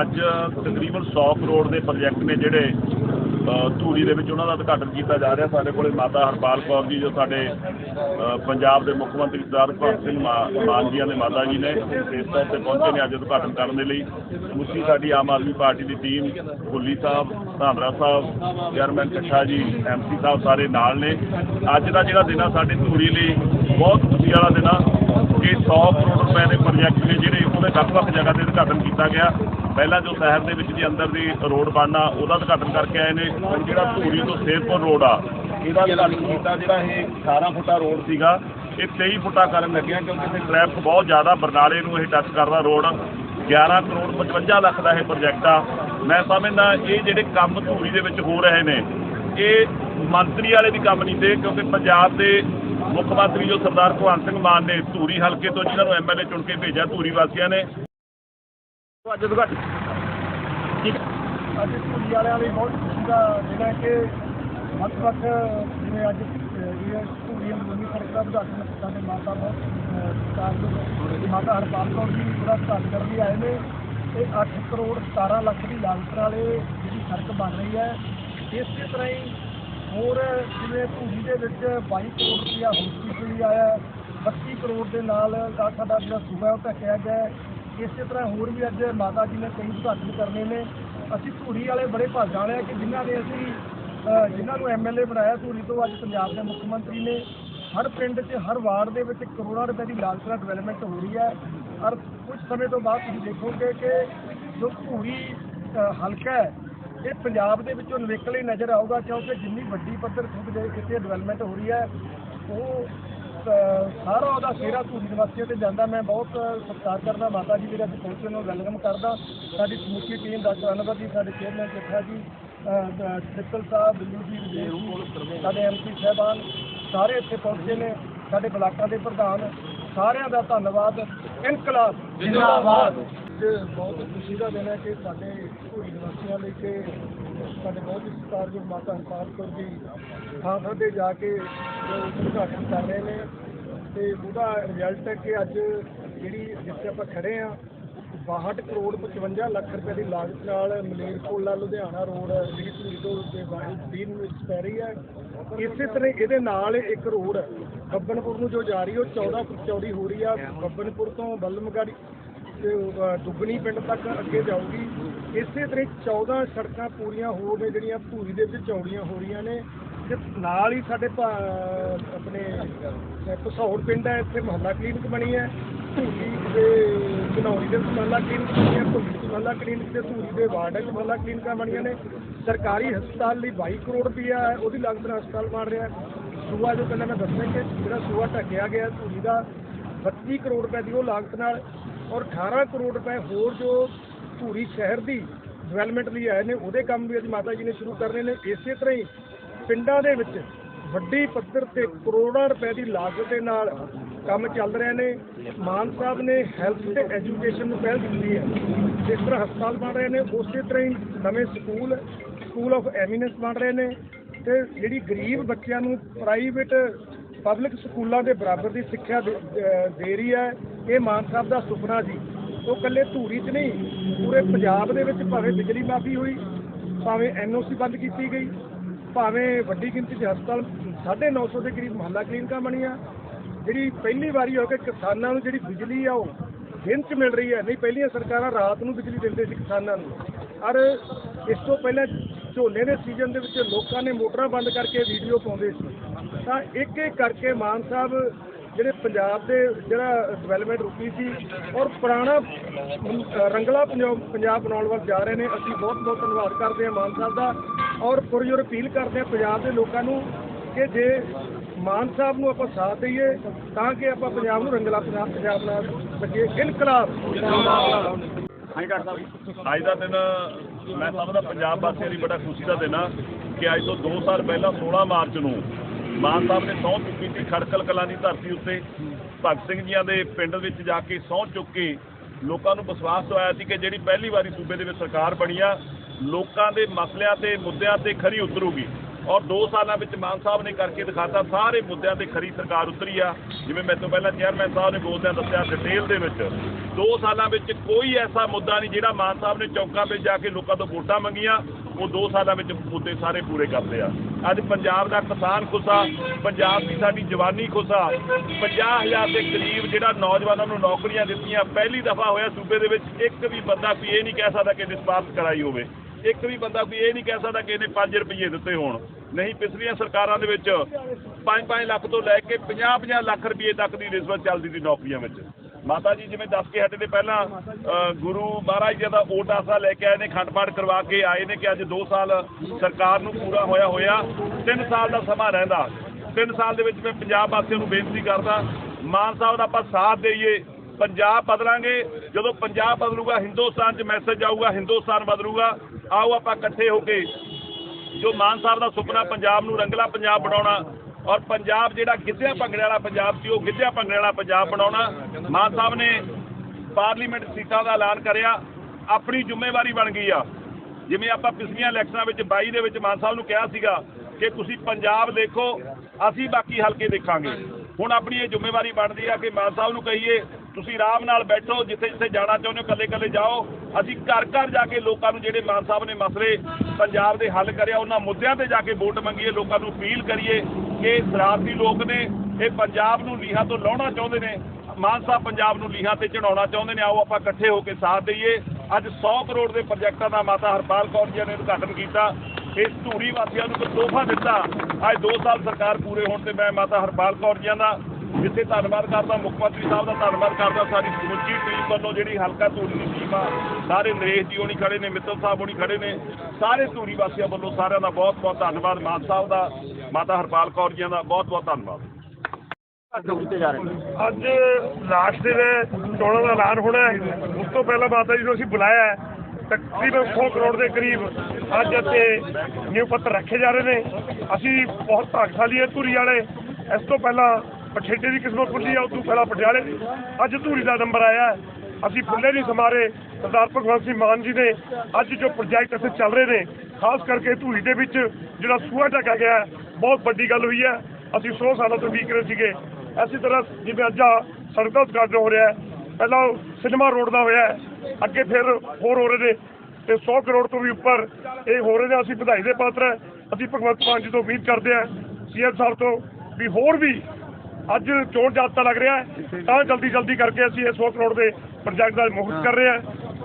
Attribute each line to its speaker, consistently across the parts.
Speaker 1: ਅੱਜ ਤਕਰੀਬਨ 100 ਕਰੋੜ ਦੇ ਪ੍ਰੋਜੈਕਟ ਨੇ ਜਿਹੜੇ ਧੂਰੀ ਦੇ ਵਿੱਚ ਉਹਨਾਂ ਦਾ ਉਦਘਾਟਨ ਕੀਤਾ ਜਾ ਰਿਹਾ। ਸਾਡੇ ਕੋਲੇ ਮਾਤਾ ਹਰਪਾਲ ਕੌਰ ਜੀ, ਜੋ ਸਾਡੇ ਪੰਜਾਬ ਦੇ ਮੁੱਖ ਮੰਤਰੀ ਸਰਦਾਰ ਭਗਤ ਸਿੰਘ ਮਾ- ਮਾਨ ਜੀ ਦੇ ਮਾਤਾ ਜੀ ਨੇ, ਇਸ ਤੌਰ ਤੇ ਪਹੁੰਚੇ ਨੇ ਅੱਜ ਉਦਘਾਟਨ ਕਰਨ ਦੇ ਲਈ। ਸਮੁੱਚੀ ਸਾਡੀ ਆਮ ਆਦਮੀ ਪਾਰਟੀ ਦੀ ਟੀਮ ਭੁੱਲੀ ਸਾਹਿਬ ਧਾਮਰਾ ਸਾਹਿਬ ਚੇਅਰਮੈਨ ਕੱਛਾ ਜੀ ਐਮਸੀ ਸਾਹਿਬ ਸਾਰੇ ਨਾਲ ਨੇ। ਅੱਜ ਦਾ ਜਿਹੜਾ ਦਿਨ ਆ ਸਾਡੇ ਧੂਰੀ ਲਈ, ਬਹੁਤ ਖੁਸ਼ੀ ਵਾਲਾ ਦਿਨ ਆ ਕਿ 100 ਕਰੋੜ ਰੁਪਏ ਦੇ ਪ੍ਰੋਜੈਕਟ ਨੇ ਜਿਹੜੇ ਉਹਦੇ ਵੱਖ-ਵੱਖ ਜਗ੍ਹਾ ਤੇ ਉਦਘਾਟਨ ਕੀਤਾ ਗਿਆ। ਪਹਿਲਾਂ ਜੋ ਸ਼ਹਿਰ ਦੇ ਵਿੱਚ ਦੀ ਅੰਦਰ ਦੀ ਰੋਡ ਬਣਨਾ, ਉਹਦਾ ਉਦਘਾਟਨ ਕਰਕੇ ਆਏ ਨੇ। ਹੁਣ ਜਿਹੜਾ ਧੂਰੀ ਤੋਂ ਸੇਰਪੁਰ ਰੋਡ ਆ, ਇਹਦਾ ਉਦਘਾਟਨ ਕੀਤਾ ਜਿਹੜਾ ਇਹ 18 ਫੁੱਟਾ ਰੋਡ ਸੀਗਾ। ਇਹ 23 ਫੁੱਟਾ ਕਰਨ ਲੱਗਿਆ ਕਿਉਂਕਿ ਇੱਥੇ ਟ੍ਰੈਫਿਕ ਬਹੁਤ ਜ਼ਿਆਦਾ ਬਰਨਾਲੇ ਨੂੰ ਇਹ ਟੱਚ ਕਰਦਾ ਰੋਡ। 11 ਕਰੋੜ 55 ਲੱਖ ਦਾ ਇਹ ਪ੍ਰੋਜੈਕਟ ਆ। ਮੈਂ ਸਮਝਦਾ ਇਹ ਜਿਹੜੇ ਕੰਮ ਧੂਰੀ ਦੇ ਵਿੱਚ ਹੋ ਰਹੇ ਨੇ, ਇਹ ਮੰਤਰੀ ਵਾਲੇ ਵੀ ਕੰਮ ਨਹੀਂ ਦੇ, ਕਿਉਂਕਿ ਪੰਜਾਬ ਦੇ ਮੁੱਖ ਮੰਤਰੀ ਜੋ ਸਰਦਾਰ ਭਗਵੰਤ ਸਿੰਘ ਮਾਨ ਨੇ ਧੂਰੀ ਹਲਕੇ ਤੋਂ ਜਿਨ੍ਹਾਂ ਨੂੰ ਐਮਐਲਏ ਚੁਣ ਕੇ ਭੇਜਿਆ ਧੂਰੀ ਵਾਸੀਆਂ ਨੇ ਅੱਜ ਉਦਘਾਟਨ ਠੀਕ
Speaker 2: ਅੱਜ ਧੂਰੀ ਵਾਲਿਆਂ ਲਈ ਬਹੁਤ ਖੁਸ਼ੀ ਦਾ ਦਿਨ ਹੈ ਕਿ ਵੱਖ-ਵੱਖ ਜਿਵੇਂ ਅੱਜ ਇਹ ਅੰਦਰੂਨੀ ਸੜਕ ਦਾ ਉਦਘਾਟਨ ਸਾਡੇ ਮਾਤਾ ਬਹੁਤ ਸਤਿਕਾਰ ਮਾਤਾ ਹਰਪਾਲ ਕੌਰ ਜੀ ਪੂਰਾ ਉਦਘਾਟਨ ਕਰਨ ਲਈ ਆਏ ਨੇ ਇਹ 8 ਕਰੋੜ 17 ਲੱਖ ਦੀ ਲਾਗਤ ਨਾਲੇ ਜਿਹੜੀ ਸੜਕ ਬਣ ਰਹੀ ਹੈ ਇਸੇ ਤਰ੍ਹਾਂ ਹੀ ਹੋਰ ਜਿਵੇਂ ਧੂਰੀ ਦੇ ਵਿੱਚ 22 ਕਰੋੜ ਰੁਪਇਆ ਹਸਪੀਟਲ ਲਈ ਆਇਆ ਹੈ, 32 ਕਰੋੜ ਦੇ ਨਾਲ ਦਾ ਸਾਡਾ ਜਿਹੜਾ ਸੂਬਾ ਉਹ ਢੱਕਿਆ ਗਿਆ। ਇਸੇ ਤਰ੍ਹਾਂ ਹੋਰ ਵੀ ਅੱਜ ਮਾਤਾ ਜੀ ਨੇ ਕਈ ਉਦਘਾਟਨ ਕਰਨੇ ਨੇ। ਅਸੀਂ ਧੂਰੀ ਵਾਲੇ ਬੜੇ ਭਾਗਾਂ ਵਾਲੇ ਆ ਕਿ ਜਿਨ੍ਹਾਂ ਨੇ ਅਸੀਂ ਜਿਨ੍ਹਾਂ ਨੂੰ ਐਮਐਲਏ ਬਣਾਇਆ ਧੂਰੀ ਤੋਂ ਅੱਜ ਪੰਜਾਬ ਦੇ ਮੁੱਖ ਮੰਤਰੀ ਨੇ। ਹਰ ਪਿੰਡ 'ਚ, ਹਰ ਵਾਰਡ ਦੇ ਵਿੱਚ ਕਰੋੜਾਂ ਰੁਪਏ ਦੀ ਲਾਗਤ ਨਾਲ ਡਿਵੈਲਪਮੈਂਟ ਹੋ ਰਹੀ ਹੈ। ਔਰ ਕੁਝ ਸਮੇਂ ਤੋਂ ਬਾਅਦ ਤੁਸੀਂ ਦੇਖੋਗੇ ਕਿ ਜੋ ਧੂਰੀ ਹਲਕਾ ਹੈ, ਇਹ ਪੰਜਾਬ ਦੇ ਵਿੱਚੋਂ ਨਿਕਲ ਹੀ ਨਜ਼ਰ ਆਊਗਾ, ਕਿਉਂਕਿ ਜਿੰਨੀ ਵੱਡੀ ਪੱਧਰ ਤੇ ਇੱਥੇ ਡਿਵੈਲਪਮੈਂਟ ਹੋ ਰਹੀ ਹੈ, ਉਹ ਸਾਰਾ ਉਹਦਾ ਸਿਹਰਾ ਧੂਰੀ ਨਿਵਾਸੀਆਂ ਤੇ ਜਾਂਦਾ। ਮੈਂ ਬਹੁਤ ਸਤਿਕਾਰ ਕਰਦਾ ਮਾਤਾ ਜੀ ਜਿਹੜੇ ਅੱਜ ਪਹੁੰਚੇ ਨੂੰ ਵੈਲਕਮ ਕਰਦਾ। ਸਾਡੀ ਸਮੁੱਚੀ ਟੀਮ ਡਾਕਟਰ ਅਨਵਰ ਜੀ ਸਾਡੇ ਚੇਅਰਮੈਨ ਜੱਥਾ ਜੀ ਸਿੱਕਲ ਸਾਹਿਬ ਬਿੱਲੂ ਜੀ ਵਿਜੇ ਸਾਡੇ ਐਮਪੀ ਸਾਹਿਬਾਨ ਸਾਰੇ ਇੱਥੇ ਪਹੁੰਚੇ ਨੇ ਸਾਡੇ ਬਲਾਕਾਂ ਦੇ ਪ੍ਰਧਾਨ। ਸਾਰਿਆਂ ਦਾ ਧੰਨਵਾਦ। ਇਨਕਲਾਬ ਜਿੰਦਾਬਾਦ। ਬਹੁਤ ਖੁਸ਼ੀ ਦਾ ਦਿਨ ਹੈ ਕਿ ਸਾਡੇ ਧੂਰੀ ਨਿਵਾਸੀਆਂ ਲਈ ਕਿ ਸਾਡੇ ਬਹੁਤ ਹੀ ਸਤਿਕਾਰਯੋਗ ਮਾਤਾ ਹਰਪਾਲ ਕੌਰ ਜੀ ਥਾਂ ਥਾਂ ਤੇ ਜਾ ਕੇ ਜੋ ਉਦਘਾਟਨ ਕਰ ਰਹੇ ਨੇ ਤੇ ਉਹਦਾ ਰਿਜ਼ਲਟ ਹੈ ਕਿ ਅੱਜ ਜਿਹੜੀ ਜਿੱਥੇ ਆਪਾਂ ਖੜੇ ਆ 62 ਕਰੋੜ 55 ਲੱਖ ਰੁਪਏ ਦੀ ਲਾਗਤ ਨਾਲ ਮਲੇਰਕੋਟਲਾ, ਲੁਧਿਆਣਾ ਰੋਡ ਜਿਹੜੀ ਧੂਰੀ ਤੋਂ ਤੇ ਦੀਨ ਵਿੱਚ ਪੈ ਰਹੀ ਹੈ। ਇਸੇ ਤਰ੍ਹਾਂ ਇਹਦੇ ਨਾਲ ਇੱਕ ਰੋਡ ਬੱਬਨਪੁਰ ਨੂੰ ਜੋ ਜਾ ਰਹੀ ਹੈ, ਉਹ 14 ਚੌੜੀ ਹੋ ਰਹੀ ਆ। ਬੱਬਨਪੁਰ ਤੋਂ ਬੱਲਮਗੜੀ ਦੁੱਗਣੀ ਪਿੰਡ ਤੱਕ ਅੱਗੇ ਜਾਊਗੀ। ਇਸੇ ਤਰ੍ਹਾਂ ਹੀ 14 ਸੜਕਾਂ ਪੂਰੀਆਂ ਹੋ ਨੇ ਜਿਹੜੀਆਂ ਧੂਰੀ ਦੇ ਵਿੱਚ ਚੌੜੀਆਂ ਹੋ ਰਹੀਆਂ ਨੇ। ਤੇ ਨਾਲ ਹੀ ਸਾਡੇ ਭਾ- ਆਪਣੇ ਅਹ, ਪਿੰਡ ਹੈ ਇੱਥੇ ਮੁਹੱਲਾ ਕਲੀਨਿਕ ਬਣੀ ਹੈ। ਧੂਰੀ ਦੇ ਘਨੌਰੀ ਦੇ ਵਿੱਚ ਮੁਹੱਲਾ ਕਲੀਨਿਕ ਬਣੀ ਹੈ ਧੂਰੀ ਦੇ ਮੁਹੱਲਾ ਕਲੀਨਿਕ ਤੇ ਧੂਰੀ ਦੇ ਵਾਰਡ ਵਿੱਚ ਮੁਹੱਲਾ ਕਲੀਨਿਕਾਂ ਬਣੀਆਂ ਨੇ। ਸਰਕਾਰੀ ਹਸਪਤਾਲ ਲਈ 22 ਕਰੋੜ ਰੁਪਇਆ ਹੈ ਉਹਦੀ ਲਾਗਤ ਨਾਲ ਹਸਪਤਾਲ ਬਣ ਰਿਹਾ ਸੂਆ ਜੋ ਪਹਿਲਾਂ ਮੈਂ ਦੱਸਿਆ ਕਿ ਜਿਹੜਾ ਸੂਆ ਢੱਕਿਆ ਗਿਆ ਧੂਰੀ ਦਾ 32 ਕਰੋੜ ਰੁਪਏ ਦੀ ਉਹ ਲਾਗਤ ਨਾਲ ਔਰ 18 ਕਰੋੜ ਰੁਪਏ ਹੋਰ ਜੋ ਧੂਰੀ ਸ਼ਹਿਰ ਦੀ ਡਿਵੈਲਪਮੈਂਟ ਲਈ ਆਏ ਨੇ, ਉਹਦੇ ਕੰਮ ਵੀ ਅੱਜ ਮਾਤਾ ਜੀ ਨੇ ਸ਼ੁਰੂ ਕਰਨੇ ਨੇ। ਇਸੇ ਤਰ੍ਹਾਂ ਹੀ ਪਿੰਡਾਂ ਦੇ ਵਿੱਚ ਵੱਡੀ ਪੱਧਰ ਤੇ ਕਰੋੜਾਂ ਰੁਪਏ ਦੀ ਲਾਗਤ ਦੇ ਨਾਲ ਕੰਮ ਚੱਲ ਰਹੇ ਨੇ। ਮਾਨ ਸਾਹਿਬ ਨੇ ਹੈਲਥ ਤੇ ਐਜੂਕੇਸ਼ਨ ਨੂੰ ਪਹਿਲ ਦਿੱਤੀ ਹੈ। ਜਿਸ ਤਰ੍ਹਾਂ ਹਸਪਤਾਲ ਬਣ ਰਹੇ ਨੇ, ਉਸੇ ਤਰ੍ਹਾਂ ਹੀ ਨਵੇਂ ਸਕੂਲ ਸਕੂਲ ਆਫ ਐਮੀਨੈਂਸ ਬਣ ਰਹੇ ਨੇ ਤੇ ਜਿਹੜੀ ਗਰੀਬ ਬੱਚਿਆਂ ਨੂੰ ਪ੍ਰਾਈਵੇਟ ਪਬਲਿਕ ਸਕੂਲਾਂ ਦੇ ਬਰਾਬਰ ਦੀ ਸਿੱਖਿਆ ਦੇ ਦੇ ਰਹੀ ਹੈ। ਇਹ ਮਾਨ ਸਾਹਿਬ ਦਾ ਸੁਪਨਾ ਸੀ। ਉਹ ਇਕੱਲੇ ਧੂਰੀ 'ਚ ਨਹੀਂ, ਪੂਰੇ ਪੰਜਾਬ ਦੇ ਵਿੱਚ ਭਾਵੇਂ ਬਿਜਲੀ ਮਾਫੀ ਹੋਈ, ਭਾਵੇਂ ਐਨਓਸੀ ਬੰਦ ਕੀਤੀ ਗਈ, ਭਾਵੇਂ ਵੱਡੀ ਗਿਣਤੀ 'ਚ ਹਸਪਤਾਲ 950 ਦੇ ਕਰੀਬ ਮੁਹੱਲਾ ਕਲੀਨਿਕਾਂ ਬਣੀਆਂ। ਜਿਹੜੀ ਪਹਿਲੀ ਵਾਰੀ ਹੋ ਕੇ ਕਿਸਾਨਾਂ ਨੂੰ ਜਿਹੜੀ ਬਿਜਲੀ ਆ ਉਹ ਦਿਨ 'ਚ ਮਿਲ ਰਹੀ ਹੈ, ਨਹੀਂ ਪਹਿਲੀਆਂ ਸਰਕਾਰਾਂ ਰਾਤ ਨੂੰ ਬਿਜਲੀ ਦਿੰਦੇ ਸੀ ਕਿਸਾਨਾਂ ਨੂੰ। ਔਰ ਇਸ ਤੋਂ ਪਹਿਲਾਂ ਝੋਨੇ ਦੇ ਸੀਜ਼ਨ ਦੇ ਵਿੱਚ ਲੋਕਾਂ ਨੇ ਮੋਟਰਾਂ ਬੰਦ ਕਰਕੇ ਵੀਡੀਓ ਪਾਉਂਦੇ ਸੀ। ਤਾਂ ਇੱਕ ਇੱਕ ਕਰਕੇ ਮਾਨ ਸਾਹਿਬ ਜਿਹੜੇ ਪੰਜਾਬ ਦੇ ਜਿਹੜਾ ਡਿਵੈਲਪਮੈਂਟ ਰੁਕੀ ਸੀ ਔਰ ਪੁਰਾਣਾ ਰੰਗਲਾ ਪੰਜਾਬ ਪੰਜਾਬ ਬਣਾਉਣ ਵੱਲ ਜਾ ਰਹੇ ਨੇ, ਅਸੀਂ ਬਹੁਤ ਬਹੁਤ ਧੰਨਵਾਦ ਕਰਦੇ ਹਾਂ ਮਾਨ ਸਾਹਿਬ ਦਾ ਔਰ ਪੁਰਜੋਰ ਅਪੀਲ ਕਰਦੇ ਹਾਂ ਪੰਜਾਬ ਦੇ ਲੋਕਾਂ ਨੂੰ ਕਿ ਜੇ ਮਾਨ ਸਾਹਿਬ ਨੂੰ ਆਪਾਂ ਸਾਥ ਦਈਏ ਤਾਂ ਕਿ ਆਪਾਂ ਪੰਜਾਬ ਨੂੰ ਰੰਗਲਾ ਪੰਜਾਬ ਪੰਜਾਬ ਨਾਲ ਸਕੀਏ। ਇਨਕਲਾਬ।
Speaker 1: ਅੱਜ ਦਾ ਦਿਨ, ਮੈਂ ਸਭ ਦਾ ਪੰਜਾਬ ਵਾਸੀਆਂ ਲਈ ਬੜਾ ਖੁਸ਼ੀ ਦਾ ਦਿਨ ਆ ਕਿ ਅੱਜ ਤੋਂ 2 ਸਾਲ ਪਹਿਲਾਂ 16 ਮਾਰਚ ਨੂੰ ਮਾਨ ਸਾਹਿਬ ਨੇ ਸਹੁੰ ਚੁੱਕੀ ਸੀ ਖੜਕਲ ਕਲਾਂ ਦੀ ਧਰਤੀ ਉੱਤੇ। ਭਗਤ ਸਿੰਘ ਜੀਆਂ ਦੇ ਪਿੰਡ ਵਿੱਚ ਜਾ ਕੇ ਸਹੁੰ ਚੁੱਕ ਕੇ ਲੋਕਾਂ ਨੂੰ ਵਿਸ਼ਵਾਸ ਦਵਾਇਆ ਸੀ ਕਿ ਜਿਹੜੀ ਪਹਿਲੀ ਵਾਰੀ ਸੂਬੇ ਦੇ ਵਿੱਚ ਸਰਕਾਰ ਬਣੀ ਆ, ਲੋਕਾਂ ਦੇ ਮਸਲਿਆਂ ਤੇ ਮੁੱਦਿਆਂ ਤੇ ਖਰੀ ਉਤਰੂਗੀ। ਔਰ 2 ਸਾਲਾਂ ਵਿੱਚ ਮਾਨ ਸਾਹਿਬ ਨੇ ਕਰਕੇ ਦਿਖਾਤਾ, ਸਾਰੇ ਮੁੱਦਿਆਂ ਤੇ ਖਰੀ ਸਰਕਾਰ ਉਤਰੀ ਆ। ਜਿਵੇਂ ਮੈਂ ਤੋਂ ਪਹਿਲਾਂ ਚੇਅਰਮੈਨ ਸਾਹਿਬ ਨੇ ਬੋਲਦਿਆਂ ਦੱਸਿਆ ਡਿਟੇਲ ਦੇ ਵਿੱਚ 2 ਸਾਲਾਂ ਵਿੱਚ ਕੋਈ ਐਸਾ ਮੁੱਦਾ ਨਹੀਂ ਜਿਹੜਾ ਮਾਨ ਸਾਹਿਬ ਨੇ ਚੌਕਾਂ 'ਤੇ ਜਾ ਕੇ ਲੋਕਾਂ ਤੋਂ ਵੋਟਾਂ ਮੰਗੀਆਂ, ਉਹ 2 ਸਾਲਾਂ ਵਿੱਚ ਮੁੱਦੇ ਸਾਰੇ ਪੂਰੇ ਕਰਦੇ ਆ। ਅੱਜ ਪੰਜਾਬ ਦਾ ਕਿਸਾਨ ਖੁਸ਼ਾ ਪੰਜਾਬ ਦੀ ਸਾਡੀ ਜਵਾਨੀ ਖੁਸ਼ਾ 50000 ਦੇ ਕਰੀਬ ਜਿਹੜਾ ਨੌਜਵਾਨਾਂ ਨੂੰ ਨੌਕਰੀਆਂ ਦਿੱਤੀਆਂ, ਪਹਿਲੀ ਦਫਾ ਹੋਇਆ ਸੂਬੇ ਦੇ ਵਿੱਚ, ਇੱਕ ਵੀ ਬੰਦਾ ਕੋਈ ਇਹ ਨਹੀਂ ਕਹਿ ਸਕਦਾ ਕਿ ਨਿਸਪਾਰਸ਼ ਕਰਾਈ ਹੋਵੇ। ਇੱਕ ਵੀ ਬੰਦਾ ਕੋਈ ਇਹ ਨਹੀਂ ਕਹਿ ਸਕਦਾ ਕਿ ਇਹਨੇ 5 ਰੁਪਏ ਦਿੱਤੇ ਹੋਣ। ਨਹੀਂ, ਪਿਛਲੀਆਂ ਸਰਕਾਰਾਂ ਦੇ ਵਿੱਚ 5-5 ਲੱਖ ਤੋਂ ਲੈ ਕੇ 50-50 ਲੱਖ ਰੁਪਏ ਤੱਕ ਦੀ ਰਿਸ਼ਵਤ ਚੱਲਦੀ ਸੀ ਨੌਕਰੀਆਂ ਵਿੱਚ। ਮਾਤਾ ਜੀ, ਜਿਵੇਂ ਦੱਸ ਕੇ ਹਟੇ ਤੇ ਪਹਿਲਾਂ ਗੁਰੂ ਮਹਾਰਾਜ ਜੀ ਦਾ ਓਟ ਆਸਰਾ ਲੈ ਕੇ ਆਏ ਨੇ, ਖੰਡ ਪਾਠ ਕਰਵਾ ਕੇ ਆਏ ਨੇ ਕਿ ਅੱਜ 2 ਸਾਲ ਸਰਕਾਰ ਨੂੰ ਪੂਰਾ ਹੋਇਆ ਹੋਇਆ 3 ਸਾਲ ਦਾ ਸਮਾਂ ਰਹਿੰਦਾ। 3 ਸਾਲ ਦੇ ਵਿੱਚ ਮੈਂ ਪੰਜਾਬ ਵਾਸੀਆਂ ਨੂੰ ਬੇਨਤੀ ਕਰਦਾ, ਮਾਨ ਸਾਹਿਬ ਦਾ ਆਪਾਂ ਸਾਥ ਦੇਈਏ, ਪੰਜਾਬ ਬਦਲਾਂਗੇ, ਜਦੋਂ ਪੰਜਾਬ ਬਦਲੂਗਾ, ਹਿੰਦੁਸਤਾਨ 'ਚ ਮੈਸੇਜ ਆਊਗਾ, ਹਿੰਦੁਸਤਾਨ ਬਦਲੂਗਾ, ਆਓ ਆਪਾਂ ਇਕੱਠੇ ਹੋ ਕੇ, ਜੋ ਮਾਨ ਸਾਹਿਬ ਦਾ ਸੁਪਨਾ ਪੰਜਾਬ ਨੂੰ ਰੰਗਲਾ ਪੰਜਾਬ ਬਣਾਉਣਾ ਔਰ ਪੰਜਾਬ ਜਿਹੜਾ ਗਿੱਧਿਆ ਭੰਗੜੇ ਵਾਲਾ ਪੰਜਾਬ ਸੀ, ਉਹ ਗਿੱਧਿਆ ਭੰਗੜੇ ਵਾਲਾ ਪੰਜਾਬ ਬਣਾਉਣਾ, ਮਾਨ ਸਾਹਿਬ ਨੇ ਪਾਰਲੀਮੈਂਟ ਸੀਟਾਂ ਦਾ ਐਲਾਨ ਕਰਿਆ, ਆਪਣੀ ਜ਼ਿੰਮੇਵਾਰੀ ਬਣ ਗਈ ਆ। ਜਿਵੇਂ ਆਪਾਂ ਪਿਛਲੀਆਂ ਇਲੈਕਸ਼ਨਾਂ ਵਿੱਚ 22 ਦੇ ਵਿੱਚ ਮਾਨ ਸਾਹਿਬ ਨੂੰ ਕਿਹਾ ਸੀਗਾ ਕਿ ਤੁਸੀਂ ਪੰਜਾਬ ਦੇਖੋ, ਅਸੀਂ ਬਾਕੀ ਹਲਕੇ ਦੇਖਾਂਗੇ। ਹੁਣ ਆਪਣੀ ਇਹ ਜ਼ਿੰਮੇਵਾਰੀ ਬਣਦੀ ਆ ਕਿ ਮਾਨ ਸਾਹਿਬ ਨੂੰ ਕਹੀਏ, ਤੁਸੀਂ ਆਰਾਮ ਨਾਲ ਬੈਠੋ, ਜਿੱਥੇ ਜਿੱਥੇ ਜਾਣਾ ਚਾਹੁੰਦੇ ਹੋ ਕੱਲੇ ਕੱਲੇ ਜਾਓ। ਅਸੀਂ ਘਰ ਘਰ ਜਾ ਕੇ ਲੋਕਾਂ ਨੂੰ ਜਿਹੜੇ ਮਾਨ ਸਾਹਿਬ ਨੇ ਮਸਲੇ ਪੰਜਾਬ ਦੇ ਹੱਲ ਕਰਿਆ, ਉਹਨਾਂ ਮੁੱਦਿਆਂ ਤੇ ਜਾ ਕੇ ਵੋਟ ਮੰਗੀਏ, ਲੋਕਾਂ ਨੂੰ ਅਪੀਲ ਕਰੀਏ। ਕਿ ਇਹ ਸ਼ਰਾਰਤੀ ਲੋਕ ਨੇ, ਇਹ ਪੰਜਾਬ ਨੂੰ ਲੀਹਾਂ ਤੋਂ ਲਾਉਣਾ ਚਾਹੁੰਦੇ ਨੇ, ਮਾਨ ਸਾਹਿਬ ਪੰਜਾਬ ਨੂੰ ਲੀਹਾਂ ਤੇ ਚੜਾਉਣਾ ਚਾਹੁੰਦੇ ਨੇ, ਆਓ ਆਪਾਂ ਇਕੱਠੇ ਹੋ ਕੇ ਸਾਥ ਦਈਏ। ਅੱਜ 100 ਕਰੋੜ ਦੇ ਪ੍ਰੋਜੈਕਟਾਂ ਦਾ ਮਾਤਾ ਹਰਪਾਲ ਕੌਰ ਜੀ ਨੇ ਉਦਘਾਟਨ ਕੀਤਾ। ਇਸ ਧੂਰੀ ਵਾਸੀਆਂ ਨੂੰ ਇੱਕ ਤੋਹਫਾ ਦਿੱਤਾ। ਅੱਜ 2 ਸਾਲ ਸਰਕਾਰ ਪੂਰੇ ਹੋਣ ਤੇ ਮੈਂ ਮਾਤਾ ਹਰਪਾਲ ਕੌਰ ਜੀ ਦਾ ਜਿੱਥੇ ਧੰਨਵਾਦ ਕਰਦਾ, ਮੁੱਖ ਮੰਤਰੀ ਸਾਹਿਬ ਦਾ ਧੰਨਵਾਦ ਕਰਦਾ, ਸਾਡੀ ਸਮੁੱਚੀ ਟੀਮ ਵੱਲੋਂ ਜਿਹੜੀ ਹਲਕਾ ਧੂਰੀ ਦੀ ਟੀਮ ਆ, ਸਾਰੇ ਨਰੇਸ਼ ਜੀ ਹੋਣੀ ਖੜੇ ਨੇ, ਮਿੱਤਲ ਸਾਹਿਬ ਹੋਣੀ ਖੜੇ ਨੇ, ਸਾਰੇ ਧੂਰੀ ਵਾਸੀਆਂ ਵੱਲੋਂ ਸਾਰਿਆਂ ਦਾ ਬਹੁਤ ਬਹੁਤ ਧੰਨਵਾਦ ਮਾਨ ਸਾਹਿਬ ਦਾ। ਮਾਤਾ ਹਰਪਾਲ ਕੌਰ ਜੀਆਂ ਦਾ ਬਹੁਤ ਬਹੁਤ ਧੰਨਵਾਦ।
Speaker 3: ਅੱਜ ਲਾਸਟ ਦਿਨ ਚੋਣਾਂ ਦਾ ਐਲਾਨ ਹੋਣਾ ਹੈ। ਉਸ ਤੋਂ ਪਹਿਲਾਂ ਮਾਤਾ ਜੀ ਨੂੰ ਅਸੀਂ ਬੁਲਾਇਆ ਹੈ। ਤਕਰੀਬਨ 100 ਕਰੋੜ ਦੇ ਕਰੀਬ ਅੱਜ ਇੱਥੇ ਨਿਊ ਪੱਤਰ ਰੱਖੇ ਜਾ ਰਹੇ ਨੇ। ਅਸੀਂ ਬਹੁਤ ਭਾਗਸ਼ਾਲੀ ਹੈ ਧੂਰੀ ਵਾਲੇ। ਇਸ ਤੋਂ ਪਹਿਲਾਂ ਬਠਿੰਡੇ ਦੀ ਕਿਸਮਤ ਖੁੱਲੀ ਆ ਉਸ ਤੋਂ ਪਹਿਲਾਂ ਪਟਿਆਲੇ ਦੀ। ਅੱਜ ਧੂਰੀ ਦਾ ਨੰਬਰ ਆਇਆ ਅਸੀਂ ਫੁੱਲੇ ਨਹੀਂ ਸਮਾਰੇ। ਸਰਦਾਰ ਭਗਵੰਤ ਸਿੰਘ ਮਾਨ ਜੀ ਨੇ ਅੱਜ ਜੋ ਪ੍ਰੋਜੈਕਟ ਇੱਥੇ ਚੱਲ ਰਹੇ ਨੇ, ਖਾਸ ਕਰਕੇ ਧੂਰੀ ਦੇ ਵਿੱਚ, ਜਿਹੜਾ ਸੂਆ ਢੱਕਿਆ ਗਿਆ ਬਹੁਤ ਵੱਡੀ ਗੱਲ ਹੋਈ ਹੈ। ਅਸੀਂ 100 ਸਾਲਾਂ ਤੋਂ ਵੀਕ ਰਹੇ ਸੀਗੇ। ਇਸੇ ਤਰ੍ਹਾਂ ਜਿਵੇਂ ਅੱਜ ਆ, ਸੜਕ ਦਾ ਉਦਘਾਟਨ ਹੋ ਰਿਹਾ ਪਹਿਲਾਂ ਉਹ ਸਿਨੇਮਾ ਰੋਡ ਦਾ ਹੋਇਆ ਅੱਗੇ ਫਿਰ ਹੋਰ ਹੋ ਰਹੇ ਨੇ ਤੇ 100 ਕਰੋੜ ਤੋਂ ਵੀ ਉੱਪਰ ਇਹ ਹੋ ਰਹੇ ਨੇ। ਅਸੀਂ ਵਧਾਈ ਦੇ ਪਾਤਰ ਹੈ। ਅਸੀਂ ਭਗਵੰਤ ਮਾਨ ਜੀ ਤੋਂ ਉਮੀਦ ਕਰਦੇ ਹਾਂ, ਸੀਐਮ ਸਾਹਿਬ ਤੋਂ ਵੀ ਹੋਰ ਵੀ ਅੱਜ ਚੋਣ ਜਾਬਤਾ ਲੱਗ ਰਿਹਾ ਤਾਂ ਜਲਦੀ ਜਲਦੀ ਕਰਕੇ ਅਸੀਂ ਇਹ 100 ਕਰੋੜ ਦੇ ਪ੍ਰੋਜੈਕਟ ਦਾ ਮੁਹੂਰਤ ਕਰ ਰਹੇ ਹਾਂ।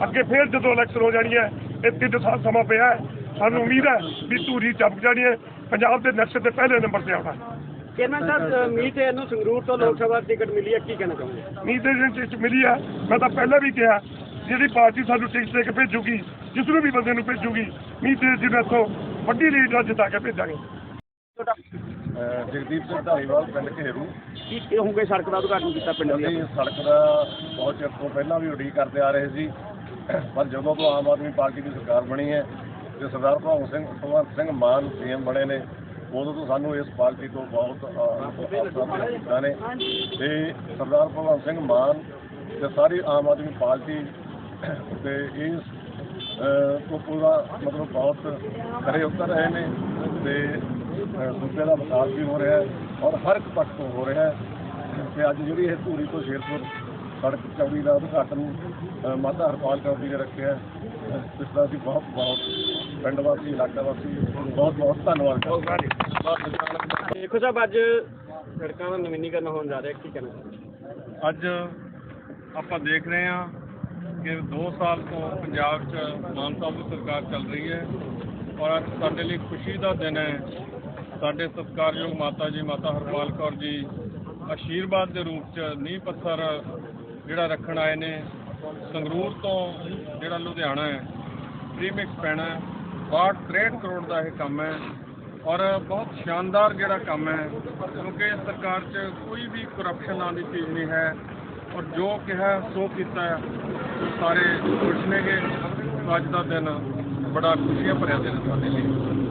Speaker 3: ਅੱਗੇ ਫਿਰ ਜਦੋਂ ਇਲੈਕਸ਼ਨ ਹੋ ਜਾਣੀ ਹੈ, ਇਹ ਤਿੰਨ ਸਾਲ ਸਮਾਂ ਪਿਆ ਹੈ। ਸਾਨੂੰ ਉਮੀਦ ਹੈ ਵੀ ਧੂਰੀ ਚਮਕ ਜਾਣੀ ਹੈ। ਪੰਜਾਬ ਦੇ ਨਕਸ਼ੇ ਤੇ ਪਹਿਲੇ ਨੰਬਰ ਤੇ ਆਉਣਾ। ਹੈ
Speaker 4: ਚੇਅਰਮੈਨ ਸਾਹਿਬ ਮੀਤ ਨੂੰ ਸੰਗਰੂਰ ਤੋਂ ਲੋਕ ਸਭਾ ਟਿਕਟ ਮਿਲੀ ਹੈ ਕੀ ਕਹਿਣਾ ਚਾਹੁੰਦੇ
Speaker 3: ਉਮੀਦ ਦੇ ਵਿੱਚ ਮਿਲੀ ਹੈ ਮੈਂ ਤਾਂ ਪਹਿਲਾਂ ਵੀ ਕਿਹਾ ਜਿਹੜੀ ਪਾਰਟੀ ਸਾਨੂੰ ਟਿਕਟ ਦੇ ਕੇ ਭੇਜੂਗੀ ਜਿਸ ਨੂੰ ਵੀ ਬੰਦੇ ਨੂੰ ਭੇਜੂਗੀ ਉਮੀਦ ਦੇ ਜਿਹਨਾਂ ਤੋਂ ਵੱਡੀ ਲੀਡ ਨਾਲ ਜਿਤਾ ਕੇ ਭੇਜਾਂਗੇ।
Speaker 5: ਜਗਦੀਪ ਸਿੰਘ ਧਾਰੀਵਾਲ ਪਿੰਡ ਘੇਰੂ।
Speaker 4: ਕੀ ਕਹੋਗੇ ਸੜਕ ਦਾ ਉਦਘਾਟਨ ਕੀਤਾ ਪਿੰਡ ਦੀ
Speaker 5: ਸੜਕ ਦਾ ਬਹੁਤ ਚਿਰ ਤੋਂ ਪਹਿਲਾਂ ਵੀ ਉਡੀਕ ਕਰਦੇ ਆ ਰਹੇ ਸੀ। ਪਰ ਜਦੋਂ ਤੋਂ ਆਮ ਆਦਮੀ ਪਾਰਟੀ ਦੀ ਸਰਕਾਰ ਬਣੀ ਹੈ ਤੇ ਸਰਦਾਰ ਭਗਵੰਤ ਸਿੰਘ ਭਗਵੰਤ ਸਿੰਘ ਮਾਨ ਸੀਐਮ ਬਣੇ ਨੇ, ਉਦੋਂ ਤੋਂ ਸਾਨੂੰ ਇਸ ਪਾਰਟੀ ਤੋਂ ਬਹੁਤ ਦਿੱਤਾ ਨੇ। ਤੇ ਸਰਦਾਰ ਭਗਵੰਤ ਸਿੰਘ ਮਾਨ ਤੇ ਸਾਰੀ ਆਮ ਆਦਮੀ ਪਾਰਟੀ ਤੇ ਇਸ ਤੋਂ ਪੂਰਾ ਮਤਲਬ ਬਹੁਤ ਖਰੇ ਉਤਰ ਰਹੇ ਨੇ ਤੇ ਸੂਬੇ ਦਾ ਵਿਕਾਸ ਵੀ ਹੋ ਰਿਹਾ ਹੈ ਔਰ ਹਰ ਇੱਕ ਪੱਖ ਤੋਂ ਹੋ ਰਿਹਾ ਹੈ। ਤੇ ਅੱਜ ਜਿਹੜੀ ਇਹ ਧੂਰੀ ਤੋਂ ਸ਼ੇਰਪੁਰ ਸੜਕ ਚੌੜੀ ਦਾ ਉਦਘਾਟਨ ਮਾਤਾ ਹਰਪਾਲ ਕੌਰ ਜੀ ਨੇ ਰੱਖਿਆ ਇਸ ਦਾ ਅਸੀਂ ਬਹੁਤ ਬਹੁਤ ਪਿੰਡ ਵਾਸੀ ਇਲਾਕਾ ਵਾਸੀ ਬਹੁਤ ਬਹੁਤ ਧੰਨਵਾਦ ਕਰਦੇ
Speaker 4: ਦੇਖੋ ਸਾਹਿਬ ਅੱਜ ਸੜਕਾਂ ਦਾ ਨਵੀਨੀਕਰਨ ਹੋਣ ਜਾ ਰਿਹਾ ਕੀ ਕਹਿਣਾ
Speaker 6: ਅੱਜ ਆਪਾਂ ਦੇਖ ਰਹੇ ਹਾਂ ਕਿ 2 ਸਾਲ ਤੋਂ ਪੰਜਾਬ 'ਚ ਮਾਨ ਸਾਹਿਬ ਦੀ ਸਰਕਾਰ ਚੱਲ ਰਹੀ ਹੈ ਔਰ ਅੱਜ ਸਾਡੇ ਲਈ ਖੁਸ਼ੀ ਦਾ ਦਿਨ ਹੈ। ਸਾਡੇ ਸਤਿਕਾਰਯੋਗ ਮਾਤਾ ਜੀ ਮਾਤਾ ਹਰਪਾਲ ਕੌਰ ਜੀ ਆਸ਼ੀਰਵਾਦ ਦੇ ਰੂਪ 'ਚ ਨੀਂਹ ਪੱਥਰ ਜਿਹੜਾ ਰੱਖਣ ਆਏ ਨੇ, ਸੰਗਰੂਰ ਤੋਂ ਜਿਹੜਾ ਲੁਧਿਆਣਾ ਹੈ ਪ੍ਰੀਮਿਕਸ ਪੈਣਾ ਹੈ 62 63 ਕਰੋੜ ਦਾ ਇਹ ਕੰਮ ਹੈ ਔਰ ਬਹੁਤ ਸ਼ਾਨਦਾਰ ਜਿਹੜਾ ਕੰਮ ਹੈ, ਕਿਉਂਕਿ ਸਰਕਾਰ 'ਚ ਕੋਈ ਵੀ ਕਰਪਸ਼ਨ ਨਾਂ ਦੀ ਚੀਜ਼ ਨਹੀਂ ਹੈ ਔਰ ਜੋ ਕਿਹਾ, ਸੋ ਕੀਤਾ ਸਾਰੇ ਖੁਸ਼ ਨੇਗੇ। ਅੱਜ ਦਾ ਦਿਨ ਬੜਾ ਖੁਸ਼ੀਆਂ ਭਰਿਆ ਦਿਨ ਸਾਡੇ ਲਈ।